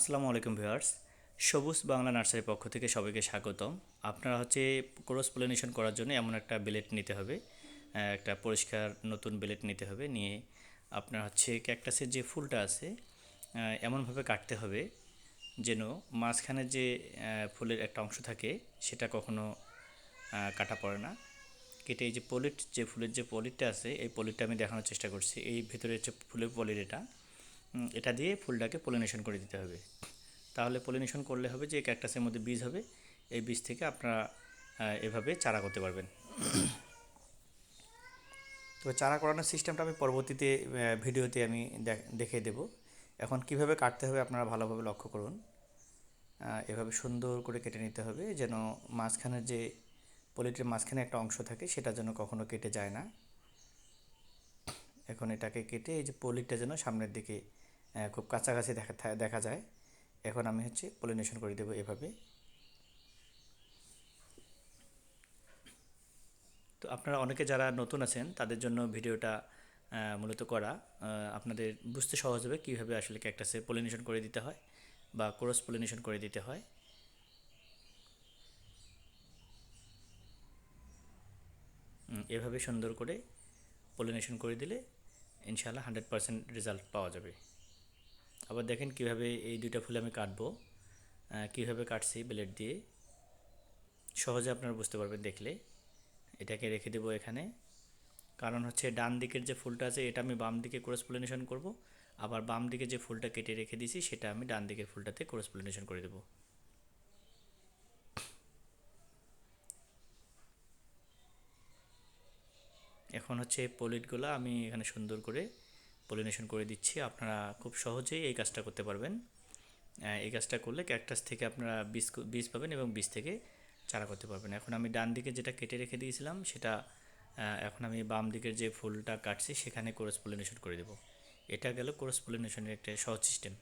আসসালামু আলাইকুম ভিউয়ার্স। সবুজ বাংলা নার্সারির পক্ষ থেকে সবাইকে স্বাগতম। আপনারা হচ্ছে ক্রস পলিনেশন করার জন্য এমন একটা বেলেট নিতে হবে একটা পরিষ্কার নতুন বেলেট নিতে হবে নিয়ে আপনার হচ্ছে ক্যাকটাসের যে ফুলটা আছে এমনভাবে কাটতে হবে যেন মাঝখানে যে ফুলের একটা অংশ থাকে সেটা কখনো কাটা পড়ে না। কেটে এই যে পলিট, যে ফুলের যে পলিটটা আছে, এই পলিটটা আমি দেখানোর চেষ্টা করছি। এই ভেতরে হচ্ছে ফুলের পলিট এটা। এটা দিয়ে ফুলটাকে পলিনেশন করে দিতে হবে। তাহলে পলিনেশন করলে হবে যে ক্যাকটাসের মধ্যে বীজ হবে, এই বীজ থেকে আপনারা এভাবে চারা করতে পারবেন। তো চারা করানোর সিস্টেমটা আমি পরবর্তীতে ভিডিওতে আমি দেখ- দেব। এখন কীভাবে কাটতে হবে আপনারা ভালোভাবে লক্ষ্য করুন। এভাবে সুন্দর করে কেটে নিতে হবে যেন মাঝখানের যে পলিটের মাঝখানে একটা অংশ থাকে সেটা যেন কখনো কেটে যায় না। এখন এটাকে কেটে এই যে পলিটটা যেন সামনের দিকে খুব কাছাকাছি দেখা দেখা যায়। এখন আমি হচ্ছে পলিনেশন করে দেবো এভাবে। তো আপনারা অনেকে যারা নতুন আছেন, তাদের জন্য ভিডিওটা মূলত করা। আপনাদের বুঝতে সহজ হবে কীভাবে আসলে ক্যাকটাসে পলিনেশন করে দিতে হয় বা ক্রস পলিনেশন করে দিতে হয়। এভাবে সুন্দর করে পলিনেশন করে দিলে ইনশাআল্লাহ হান্ড্রেড পারসেন্ট রেজাল্ট পাওয়া যাবে। আবার দেখেন কীভাবে এই দুইটা ফুল আমি কাটবো কীভাবে কাটছি ব্লেড দিয়ে, সহজে আপনারা বুঝতে পারবেন দেখলে। এটাকে রেখে দেবো এখানে। কারণ হচ্ছে ডান দিকের যে ফুলটা আছে, এটা আমি বাম দিকে ক্রস পলিনেশন করব। আবার বাম দিকে যে ফুলটা কেটে রেখে দিয়েছি, সেটা আমি ডান দিকের ফুলটাতে ক্রস পলিনেশন করে দেবো। এখন হচ্ছে পলিটগুলো আমি এখানে সুন্দর করে পলিনেশন করে দিচ্ছি। আপনারা খুব সহজেই এই কাজটা করতে পারবেন। এই কাজটা করলে ক্যাকটাস থেকে আপনারা বীজ বীজ পাবেন এবং বীজ থেকে চারা করতে পারবেন। এখন আমি ডান দিকে যেটা কেটে রেখে দিয়েছিলাম, সেটা এখন আমি বাম দিকের যে ফুলটা কাটছি, সেখানে কোরস পলিনেশন করে দেবো। এটা গেল কোরস পলিনেশনের একটা সহজ সিস্টেম